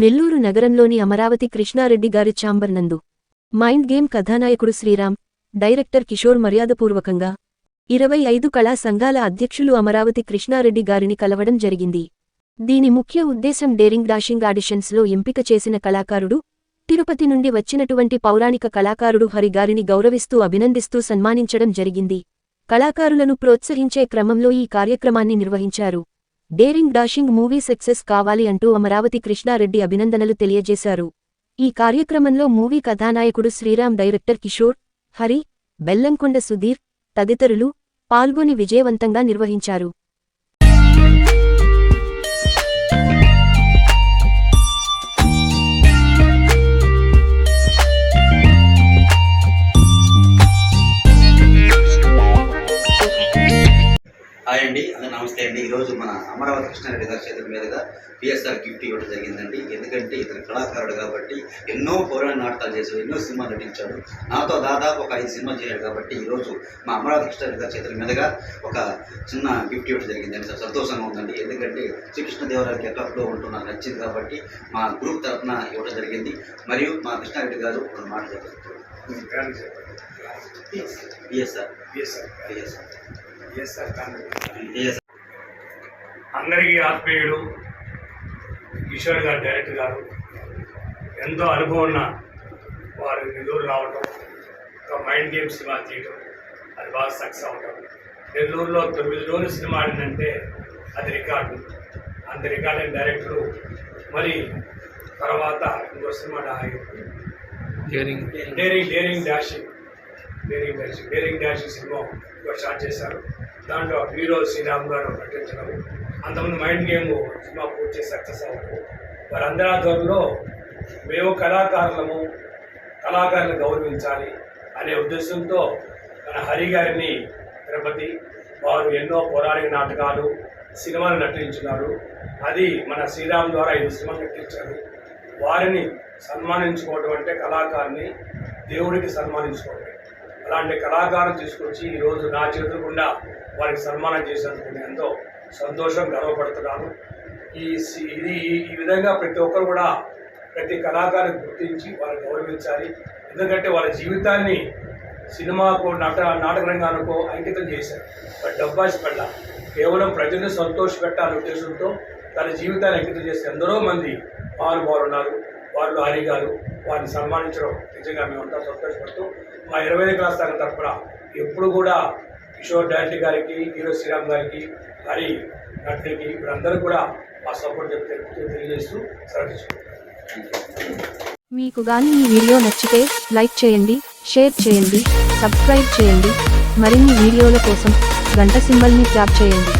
నెల్లూరు నగరంలోని అమరావతి కృష్ణారెడ్డి గారి ఛాంబర్ నందు. మైండ్ గేమ్ కథానాయకుడు శ్రీరామ్ డైరెక్టర్ కిషోర్ మర్యాదపూర్వకంగా ఇరవై ఐదు కళా సంఘాల అధ్యక్షులు అమరావతి కృష్ణారెడ్డి గారిని కలవడం జరిగింది. దీని ముఖ్య ఉద్దేశం డేరింగ్ డాషింగ్ ఆడిషన్స్లో ఎంపిక చేసిన కళాకారుడు తిరుపతి నుండి వచ్చినటువంటి పౌరాణిక కళాకారుడు హరి గారిని గౌరవిస్తూ అభినందిస్తూ సన్మానించడం జరిగింది. కళాకారులను ప్రోత్సహించే క్రమంలో ఈ కార్యక్రమాన్ని నిర్వహించారు. డేరింగ్ డాషింగ్ మూవీ సక్సెస్ కావాలి అంటూ అమరావతి కృష్ణారెడ్డి అభినందనలు తెలియజేశారు. ఈ కార్యక్రమంలో మూవీ కథానాయకుడు శ్రీరామ్ డైరెక్టర్ కిషోర్ హరి బెల్లంకొండ సుధీర్ తదితరులు పాల్గొని విజయవంతంగా నిర్వహించారు. హాయ్ అండి అందరూ నమస్తే అండి. ఈరోజు మన అమరావతి కృష్ణారెడ్డి గారి చేతుల మీదుగా పిఎస్ఆర్ గిఫ్ట్ ఇవ్వడం జరిగిందండి. ఎందుకంటే ఇతను కళాకారుడు కాబట్టి ఎన్నో పౌరాణ నాటకాలు చేశాడు ఎన్నో సినిమాలు నటించాడు. నాతో దాదాపు ఒక ఐదు సినిమాలు చేశాడు కాబట్టి ఈరోజు మా అమరావతి కృష్ణారెడ్డి గారి చేతుల మీదుగా ఒక చిన్న గిఫ్ట్ ఇవ్వడం జరిగిందండి. చాలా సంతోషంగా ఉందండి. ఎందుకంటే శ్రీకృష్ణదేవరాయలకి ఎక్కడో ఉంటూ నాకు నచ్చింది కాబట్టి మా గ్రూప్ తరఫున ఇవ్వడం జరిగింది. మరియు మా కృష్ణారెడ్డి గారు రెండు మాటలు చెప్పారు. పిఎస్ఆర్ పిఎస్ఆర్ పిఎస్ఆర్ అందరికీ ఆత్మీయుడు కిషోర్ గారు డైరెక్టర్ గారు ఎంతో అనుభవం ఉన్న వారు నెల్లూరు రావటం ఒక మైండ్ గేమ్ సినిమా తీయటం అది బాగా సక్సెస్ అవటం నెల్లూరులో తొమ్మిది రోజులు సినిమా ఆడిందంటే అది రికార్డు. అంత రికార్డ్ అయిన డైరెక్టరు మరి తర్వాత ఇంకో సినిమా డా- daring daring dashing daring dashing daring dashing cinema start చేశారు. దాంట్లో హీరో శ్రీరామ్ గారు నటించడం. అంతమంది మైండ్ గేమ్ సినిమా పూర్తి సక్సెస్ అవ్వడం. వారందరి ఆధ్వర్యంలో మేము కళాకారులము కళాకారులను గౌరవించాలి అనే ఉద్దేశంతో మన హరి గారిని తిరుపతి వారు ఎన్నో పౌరాణిక నాటకాలు సినిమాలు నటించినారు. అది మన శ్రీరామ్ ద్వారా ఐదు సినిమాలు నటించారు. వారిని సన్మానించుకోవడం అంటే కళాకారుని దేవుడికి సన్మానించుకోవడం అలాంటి కళాకారులు తీసుకొచ్చి ఈరోజు నా చేతుల గుండా వారికి సన్మానం చేసినందుకు నేను ఎంతో సంతోషం గర్వపడుతున్నాను. ఈ సి- ఇది ఈ విధంగా ప్రతి ఒక్కరు కూడా ప్రతి కళాకారుని గుర్తించి వారిని గౌరవించాలి. ఎందుకంటే వాళ్ళ జీవితాన్ని సినిమాకు నాట నాటక రంగానికో అంకితం చేశారు. వారి డబ్బాసి పడ్డ కేవలం ప్రజల్ని సంతోషపెట్టాలనే ఉద్దేశంతో తన జీవితాన్ని అంకితం చేసే ఎందరో మంది మహానుభావులు ఉన్నారు వారిలో హరి గారు వారిని సన్మానించడం నిజంగా మేమంతా సంతోషపడుతూ మా ఇరవై ఐదు క్లాస్ తరగతి తరఫున ఎప్పుడు కూడా కిషోర్ డైరెక్టర్ గారికి హీరో శ్రీరామ్ గారికి హరి నటులకి వీరందరూ కూడా మా సపోర్ట్ చెప్తే తెలియజేస్తూ సెలవు మీకు గాని ఈ వీడియో నచ్చితే లైక్ చేయండి షేర్ చేయండి సబ్స్క్రైబ్ చేయండి. మరిన్ని వీడియోల కోసం గంట సింబల్ని ట్యాప్ చేయండి.